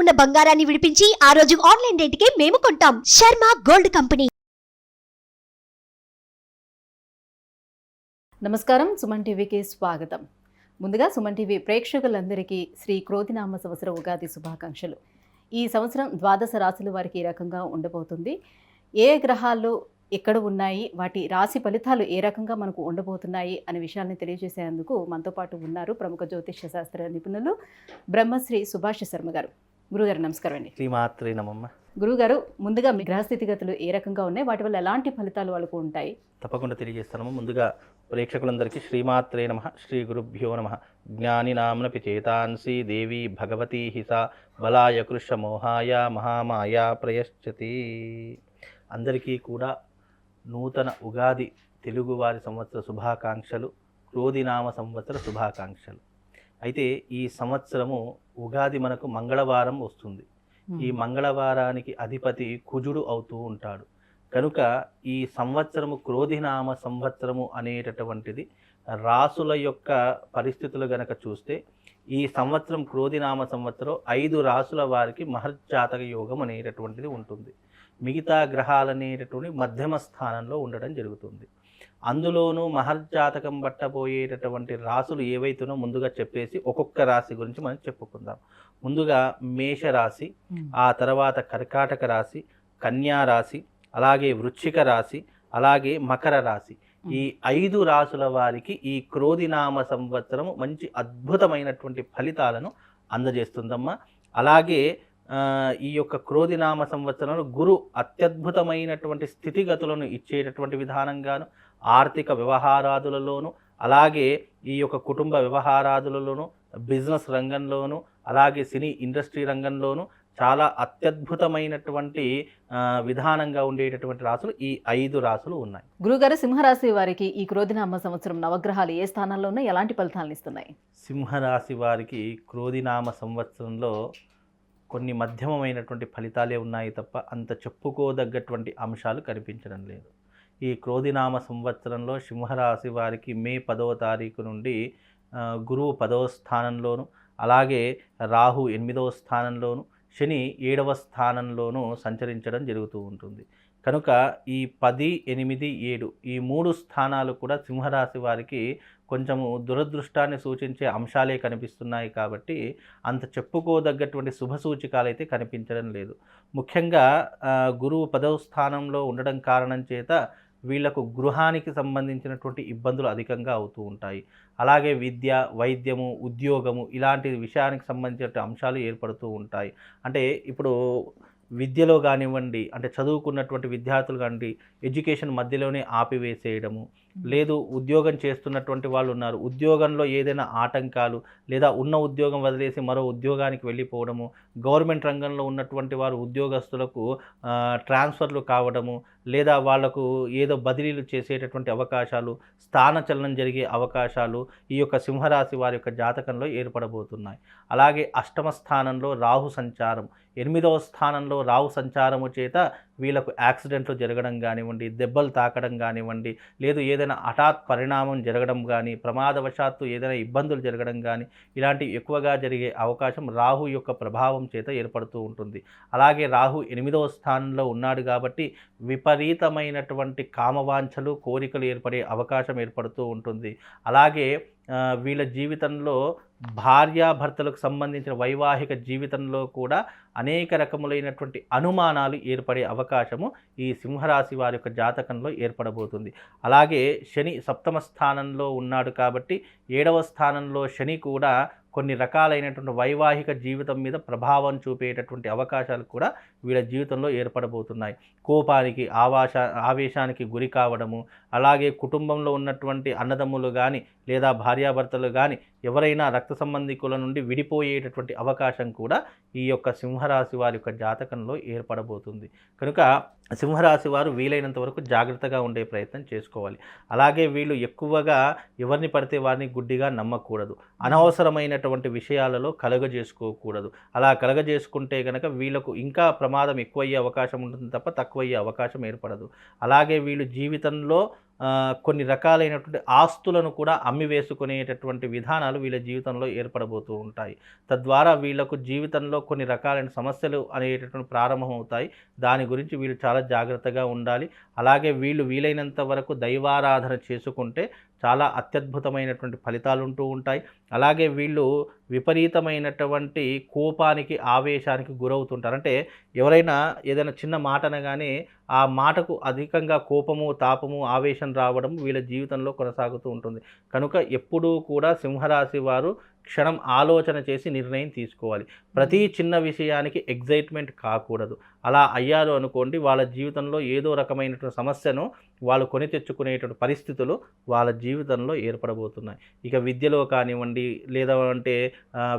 ఉన్న బంగారాన్ని విడిపించి ఆ రోజు ఆన్లైన్ రేటుకే మేము కొంటాం. Sharma gold company. నమస్కారం సుమన్ టీవీకి స్వాగతం. ముందుగా సుమన్ టీవీ ప్రేక్షకులందరికీ శ్రీ క్రోధినామ సంవత్సర ఉగాది శుభాకాంక్షలు. ఈ సంవత్సరం ద్వాదశ రాశుల వారికి ఈ రకంగా ఉండబోతుంది. ఏ గ్రహాలు ఎక్కడ ఉన్నాయి వాటి రాశి ఫలితాలు ఏ రకంగా మనకు ఉండబోతున్నాయి అనే విషయాన్ని తెలియజేసేందుకు మనతో పాటు ఉన్నారు ప్రముఖ జ్యోతిష్య శాస్త్ర నిపుణులు బ్రహ్మశ్రీ సుభాష్ శర్మ గారు. గురుగారు నమస్కారం అండి. శ్రీమాత్రే నమమ్మ గురుగారు ముందుగా మీ గ్రహస్థితిగతులు ఏ రకంగా ఉన్నాయి? వాటి వల్ల ఎలాంటి ఫలితాలు వాళ్ళకు ఉంటాయి? తప్పకుండా తెలియజేస్తాము ముందుగా ప్రేక్షకులందరికీ శ్రీమాత్రే నమ శ్రీ గురుభ్యో నమ. జ్ఞానినామ్నపి చేతాంసి దేవి భగవతి హిస బలాయ కృష మోహాయ మహామాయ ప్రయశ్చతి. అందరికీ కూడా నూతన ఉగాది తెలుగువారి సంవత్సర శుభాకాంక్షలు క్రోధినామ సంవత్సర శుభాకాంక్షలు. అయితే ఈ సంవత్సరము ఉగాది మనకు మంగళవారం వస్తుంది. ఈ మంగళవారానికి అధిపతి కుజుడు అవుతూ ఉంటాడు. కనుక ఈ సంవత్సరము క్రోధినామ సంవత్సరము అనేటటువంటిది రాసుల యొక్క పరిస్థితులు గనక చూస్తే ఈ సంవత్సరం క్రోధినామ సంవత్సరం ఐదు రాసుల వారికి మహర్జాతక యోగం అనేటటువంటిది ఉంటుంది. మిగతా గ్రహాలు అనేటటువంటి మధ్యమ స్థానంలో ఉండడం జరుగుతుంది. అందులోనూ మహర్జాతకం పట్టబోయేటటువంటి రాసులు ఏవైతునో ముందుగా చెప్పేసి ఒక్కొక్క రాశి గురించి మనం చెప్పుకుందాం. ముందుగా మేషరాశి ఆ తర్వాత కర్కాటక రాశి కన్యా రాశి అలాగే వృశ్చిక రాశి అలాగే మకర రాశి. ఈ ఐదు రాసుల వారికి ఈ క్రోధినామ సంవత్సరం మంచి అద్భుతమైనటువంటి ఫలితాలను అందజేస్తుందమ్మా. అలాగే ఈ యొక్క క్రోధినామ సంవత్సరంలో గురు అత్యద్భుతమైనటువంటి స్థితిగతులను ఇచ్చేటటువంటి విధానంగాను ఆర్థిక వ్యవహారాదులలోను అలాగే ఈ యొక్క కుటుంబ వ్యవహారాదులలోను బిజినెస్ రంగంలోను అలాగే సినీ ఇండస్ట్రీ రంగంలోను చాలా అత్యద్భుతమైనటువంటి విధానంగా ఉండేటటువంటి రాసులు ఈ ఐదు రాసులు ఉన్నాయి. గురుగారు సింహరాశి వారికి ఈ క్రోధినామ సంవత్సరం నవగ్రహాలు ఏ స్థానంలో ఉన్నాయి? ఎలాంటి ఫలితాలను ఇస్తున్నాయి? సింహరాశి వారికి క్రోధినామ సంవత్సరంలో కొన్ని మధ్యమమైనటువంటి ఫలితాలే ఉన్నాయి తప్ప అంత చెప్పుకోదగ్గటువంటి అంశాలు కనిపించడం లేదు. ఈ క్రోధినామ సంవత్సరంలో సింహరాశి వారికి మే పదవ తారీఖు నుండి గురువు పదవ స్థానంలోను అలాగే రాహు ఎనిమిదవ స్థానంలోను శని ఏడవ స్థానంలోనూ సంచరించడం జరుగుతూ ఉంటుంది. కనుక ఈ పది ఎనిమిది ఏడు ఈ మూడు స్థానాలు కూడా సింహరాశి వారికి కొంచెము దురదృష్టాన్ని సూచించే అంశాలే కనిపిస్తున్నాయి కాబట్టి అంత చెప్పుకోదగ్గటువంటి శుభ సూచికాలు అయితే కనిపించడం లేదు. ముఖ్యంగా గురువు పదవ స్థానంలో ఉండడం కారణం చేత వీళ్ళకు గృహానికి సంబంధించినటువంటి ఇబ్బందులు అధికంగా అవుతూ ఉంటాయి. అలాగే విద్య వైద్యము ఉద్యోగము ఇలాంటి విషయానికి సంబంధించిన అంశాలు ఏర్పడుతూ ఉంటాయి. అంటే ఇప్పుడు విద్యలో కానివ్వండి అంటే చదువుకున్నటువంటి విద్యార్థులు కానివ్వండి ఎడ్యుకేషన్ మధ్యలోనే ఆపివేసేయడము లేదు ఉద్యోగం చేస్తున్నటువంటి వాళ్ళు ఉన్నారు. ఉద్యోగంలో ఏదైనా ఆటంకాలు లేదా ఉన్న ఉద్యోగం వదిలేసి మరో ఉద్యోగానికి వెళ్ళిపోవడము గవర్నమెంట్ రంగంలో ఉన్నటువంటి వారు ఉద్యోగస్తులకు ట్రాన్స్ఫర్లు కావడము లేదా వాళ్ళకు ఏదో బదిలీలు చేసేటటువంటి అవకాశాలు స్థానచలనం జరిగే అవకాశాలు ఈ యొక్క సింహరాశి వారి యొక్క జాతకంలో ఏర్పడబోతున్నాయి. అలాగే అష్టమ స్థానంలో రాహు సంచారం ఎనిమిదవ స్థానంలో రాహు సంచారము చేత వీళ్ళకు యాక్సిడెంట్లు జరగడం కానివ్వండి దెబ్బలు తాకడం కానివ్వండి లేదు ఏదైనా హఠాత్ పరిణామం జరగడం కానీ ప్రమాదవశాత్తు ఏదైనా ఇబ్బందులు జరగడం కానీ ఇలాంటివి ఎక్కువగా జరిగే అవకాశం రాహు యొక్క ప్రభావం చేత ఏర్పడుతూ ఉంటుంది. అలాగే రాహు ఎనిమిదవ స్థానంలో ఉన్నాడు కాబట్టి విపరీతమైనటువంటి కామవాంఛలు కోరికలు ఏర్పడే అవకాశం ఏర్పడుతూ ఉంటుంది. అలాగే వీళ్ళ జీవితంలో భార్యాభర్తలకు సంబంధించిన వైవాహిక జీవితంలో కూడా అనేక రకములైనటువంటి అనుమానాలు ఏర్పడే అవకాశము ఈ సింహరాశి వారి యొక్క జాతకంలో ఏర్పడబోతుంది. అలాగే శని సప్తమ స్థానంలో ఉన్నాడు కాబట్టి ఏడవ స్థానంలో శని కూడా కొన్ని రకాలైనటువంటి వైవాహిక జీవితం మీద ప్రభావం చూపేటటువంటి అవకాశాలు కూడా వీళ్ళ జీవితంలో ఏర్పడబోతున్నాయి. కోపానికి ఆవాశ ఆవేశానికి గురి కావడము అలాగే కుటుంబంలో ఉన్నటువంటి అన్నదమ్ములు కానీ లేదా భార్యాభర్తలు కానీ ఎవరైనా రక్త సంబంధికుల నుండి విడిపోయేటటువంటి అవకాశం కూడా ఈ యొక్క సింహరాశి వారి యొక్క జాతకంలో ఏర్పడబోతుంది. కనుక సింహరాశి వారు వీలైనంత వరకు జాగ్రత్తగా ఉండే ప్రయత్నం చేసుకోవాలి. అలాగే వీళ్ళు ఎక్కువగా ఎవరిని పడితే వారిని గుడ్డిగా నమ్మకూడదు. అనవసరమైనటువంటి విషయాలలో కలగజేసుకోకూడదు అలా కలగజేసుకుంటే కనుక వీళ్ళకు ఇంకా ప్రమాదం ఎక్కువయ్యే అవకాశం ఉంటుంది తప్ప తక్కువయ్యే అవకాశం ఏర్పడదు. అలాగే వీళ్ళు జీవితంలో కొన్ని రకాలైనటువంటి ఆస్తులను కూడా అమ్మి వేసుకునేటటువంటి విధానాలు వీళ్ళ జీవితంలో ఏర్పడబోతూ ఉంటాయి. తద్వారా వీళ్ళకు జీవితంలో కొన్ని రకాలైన సమస్యలు అనేటటువంటి ప్రారంభమవుతాయి. దాని గురించి వీళ్ళు చాలా జాగ్రత్తగా ఉండాలి. అలాగే వీళ్ళు వీలైనంత వరకు దైవారాధన చేసుకుంటే చాలా అత్యద్భుతమైనటువంటి ఫలితాలు ఉంటూ ఉంటాయి. అలాగే వీళ్ళు విపరీతమైనటువంటి కోపానికి ఆవేశానికి గురవుతుంటారు. అంటే ఎవరైనా ఏదైనా చిన్న మాట అనగానే ఆ మాటకు అధికంగా కోపము తాపము ఆవేశం రావడం వీళ్ళ జీవితంలో కొనసాగుతూ ఉంటుంది. కనుక ఎప్పుడూ కూడా సింహరాశి వారు క్షణం ఆలోచన చేసి నిర్ణయం తీసుకోవాలి. ప్రతి చిన్న విషయానికి ఎగ్జైట్మెంట్ కాకూడదు. అలా అయ్యారు అనుకోండి వాళ్ళ జీవితంలో ఏదో రకమైనటువంటి సమస్యను వాళ్ళు కొని తెచ్చుకునేటువంటి పరిస్థితులు వాళ్ళ జీవితంలో ఏర్పడబోతున్నాయి. ఇక విద్యలో కానివ్వండి లేదా అంటే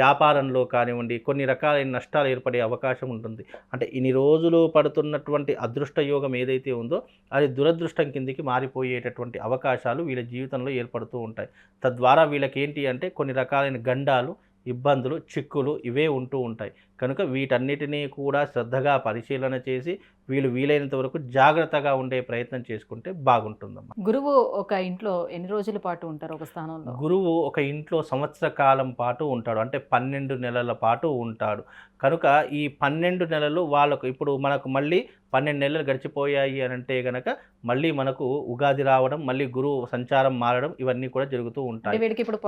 వ్యాపారంలో కానివ్వండి కొన్ని రకాలైన నష్టాలు ఏర్పడే అవకాశం ఉంటుంది. అంటే ఇన్ని రోజులు పడుతున్నటువంటి అదృష్ట యోగం ఏదైతే ఉందో అది దురదృష్టం కిందికి మారిపోయేటటువంటి అవకాశాలు వీళ్ళ జీవితంలో ఏర్పడుతూ ఉంటాయి. తద్వారా వీళ్ళకి ఏంటి అంటే కొన్ని రకాలైన గండాలు ఇబ్బందులు చిక్కులు ఇవే ఉంటూ ఉంటాయి. కనుక వీటన్నిటినీ కూడా శ్రద్ధగా పరిశీలన చేసి వీళ్ళు వీలైనంత వరకు జాగ్రత్తగా ఉండే ప్రయత్నం చేసుకుంటే బాగుంటుందమ్మా. గురువు ఒక ఇంట్లో ఎన్ని రోజుల పాటు ఉంటారు ఒక స్థానంలో? గురువు ఒక ఇంట్లో సంవత్సర కాలం పాటు ఉంటాడు. అంటే పన్నెండు నెలల పాటు ఉంటాడు. కనుక ఈ పన్నెండు నెలలు వాళ్ళకు ఇప్పుడు మనకు మళ్ళీ పన్నెండు నెలలు గడిచిపోయాయి అని అంటే గనక మళ్ళీ మనకు ఉగాది రావడం మళ్ళీ గురువు సంచారం మారడం ఇవన్నీ కూడా జరుగుతూ ఉంటాయి. వీడికి ఇప్పుడు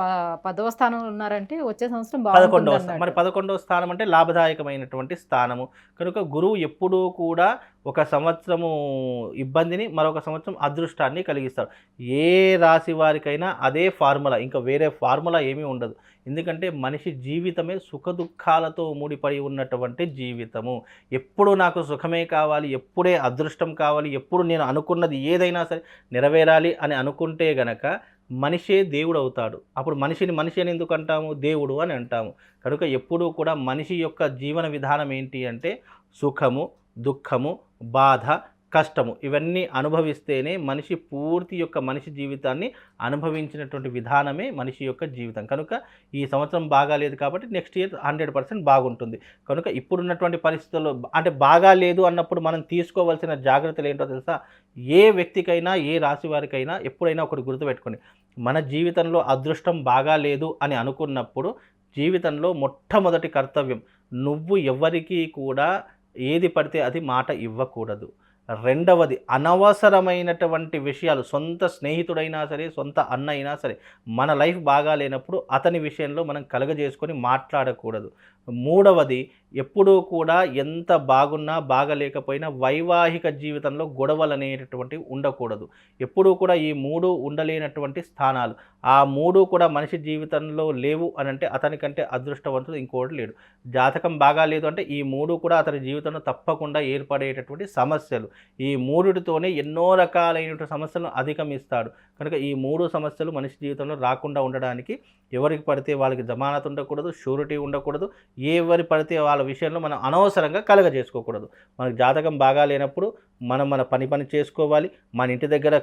పదవ స్థానంలో ఉన్నారంటే వచ్చే సంవత్సరం పదకొండవ స్థానం మరి. పదకొండవ స్థానం అంటే లాభదాయకమైనటువంటి స్థానము. కనుక గురువు ఎప్పుడూ కూడా ఒక సంవత్సరము ఇబ్బందిని మరొక సంవత్సరం అదృష్టాన్ని కలిగిస్తారు ఏ రాశి వారికైనా అదే ఫార్ములా ఇంకా వేరే ఫార్ములా ఏమీ ఉండదు. ఎందుకంటే మనిషి జీవితమే సుఖదుఖాలతో ముడిపడి ఉన్నటువంటి జీవితము. ఎప్పుడు నాకు సుఖమే కావాలి ఎప్పుడే అదృష్టం కావాలి ఎప్పుడు నేను అనుకున్నది ఏదైనా సరే నెరవేరాలి అని అనుకుంటే గనక మనిషే దేవుడు అవుతాడు. అప్పుడు మనిషిని మనిషి అని ఎందుకు అంటాము? దేవుడు అని అంటాము. కనుక ఎప్పుడూ కూడా మనిషి యొక్క జీవన విధానం ఏంటి అంటే సుఖము దుఃఖము బాధ కష్టము ఇవన్నీ అనుభవిస్తేనే మనిషి పూర్తి యొక్క మనిషి జీవితాన్ని అనుభవించినటువంటి విధానమే మనిషి యొక్క జీవితం. కనుక ఈ సంవత్సరం బాగాలేదు కాబట్టి నెక్స్ట్ ఇయర్ హండ్రెడ్ పర్సెంట్ బాగుంటుంది. కనుక ఇప్పుడున్నటువంటి పరిస్థితుల్లో అంటే బాగా లేదు అన్నప్పుడు మనం తీసుకోవాల్సిన జాగ్రత్తలు ఏంటో తెలుసా? ఏ వ్యక్తికైనా ఏ రాశి వారికైనా ఎప్పుడైనా ఒకటి గుర్తుపెట్టుకోండి. మన జీవితంలో అదృష్టం బాగాలేదు అని అనుకున్నప్పుడు జీవితంలో మొట్టమొదటి కర్తవ్యం నువ్వు ఎవరికీ కూడా ఏది పడితే అది మాట ఇవ్వకూడదు. రెండవది అనవసరమైనటువంటి విషయాలు సొంత స్నేహితుడైనా సరే సొంత అన్న అయినా సరే మన లైఫ్ బాగాలేనప్పుడు అతని విషయంలో మనం కలగజేసుకొని మాట్లాడకూడదు. మూడవది ఎప్పుడూ కూడా ఎంత బాగున్నా బాగలేకపోయినా వైవాహిక జీవితంలో గొడవలు అనేటటువంటివి ఉండకూడదు. ఎప్పుడూ కూడా ఈ మూడు ఉండలేనటువంటి స్థానాలు. ఆ మూడు కూడా మనిషి జీవితంలో లేవు అని అంటే అతనికంటే అదృష్టవంతుడు ఇంకోటి లేడు. జాతకం బాగా లేదు అంటే ఈ మూడు కూడా అతని జీవితంలో తప్పకుండా ఏర్పడేటటువంటి సమస్యలు. ఈ మూడుతోనే ఎన్నో రకాలైనటువంటి సమస్యలను అధిగమిస్తాడు. కనుక ఈ మూడు సమస్యలు మనిషి జీవితంలో రాకుండా ఉండడానికి ఎవరికి పడితే వాళ్ళకి జమానత్ ఉండకూడదు షూరిటీ ఉండకూడదు ఎవరి పడితే వాళ్ళ విషయంలో మనం అనవసరంగా కలగజేసుకోకూడదు. మనకు జాతకం బాగా లేనప్పుడు మనం మన పని పని చేసుకోవాలి. మన ఇంటి దగ్గర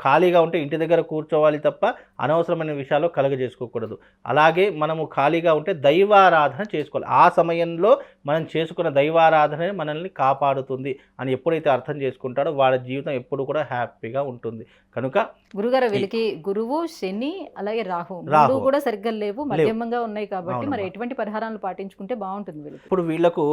ఖాళీగా ఉంటే ఇంటి దగ్గర కూర్చోవాలి తప్ప అనవసరమైన విషయాల్లో కలగజేసుకోకూడదు. అలాగే మనము ఖాళీగా ఉంటే దైవారాధన చేసుకోవాలి. ఆ సమయంలో మనం చేసుకున్న దైవారాధన మనల్ని కాపాడుతుంది అని ఎప్పుడైతే అర్థం చేసుకుంటాడో వాళ్ళ జీవితం ఎప్పుడు కూడా హ్యాపీగా ఉంటుంది. కనుక గురుగారు వీళ్ళకి గురువు శని అలాగే రాహు రాహు. కూడా సరిగ్గా లేవు మధ్యమంగా ఉన్నాయి కాబట్టి మరి. ఎటువంటి పరిహారాలు పాటించుకుంటే బాగుంటుంది వీళ్ళకి. ఇప్పుడు వీళ్ళకు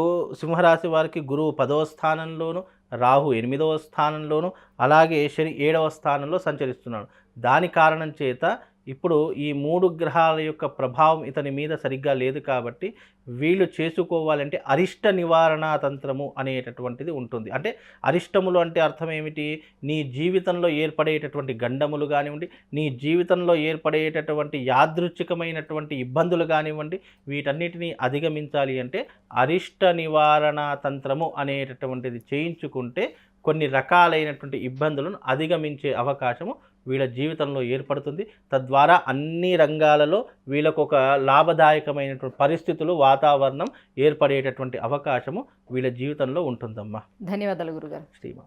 సింహరాశి వారికి గురువు పదవ స్థానంలోను రాహు ఎనిమిదవ స్థానంలోను అలాగే శని ఏడవ స్థానంలో సంచరిస్తున్నాడు. దాని కారణం చేత ఇప్పుడు ఈ మూడు గ్రహాల యొక్క ప్రభావం ఇతని మీద సరిగ్గా లేదు కాబట్టి వీళ్ళు చేసుకోవాలంటే అరిష్ట నివారణా తంత్రము అనేటటువంటిది ఉంటుంది. అంటే అరిష్టములు అంటే అర్థం ఏమిటి? నీ జీవితంలో ఏర్పడేటటువంటి గండములు కానివ్వండి నీ జీవితంలో ఏర్పడేటటువంటి యాదృచ్ఛికమైనటువంటి ఇబ్బందులు కానివ్వండి వీటన్నిటిని అధిగమించాలి అంటే అరిష్ట నివారణా తంత్రము అనేటటువంటిది చేయించుకుంటే కొన్ని రకాలైనటువంటి ఇబ్బందులను అధిగమించే అవకాశము వీళ్ళ జీవితంలో ఏర్పడుతుంది. తద్వారా అన్ని రంగాలలో వీళ్ళకు ఒక లాభదాయకమైనటువంటి పరిస్థితులు వాతావరణం ఏర్పడేటటువంటి అవకాశము వీళ్ళ జీవితంలో ఉంటుందమ్మా. ధన్యవాదాలు గురుగారు. శ్రీమా.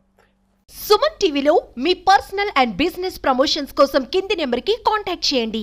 సుమన్ టీవీలో మీ పర్సనల్ అండ్ బిజినెస్ ప్రమోషన్స్ కోసం కింది నెంబర్కి కాంటాక్ట్ చేయండి.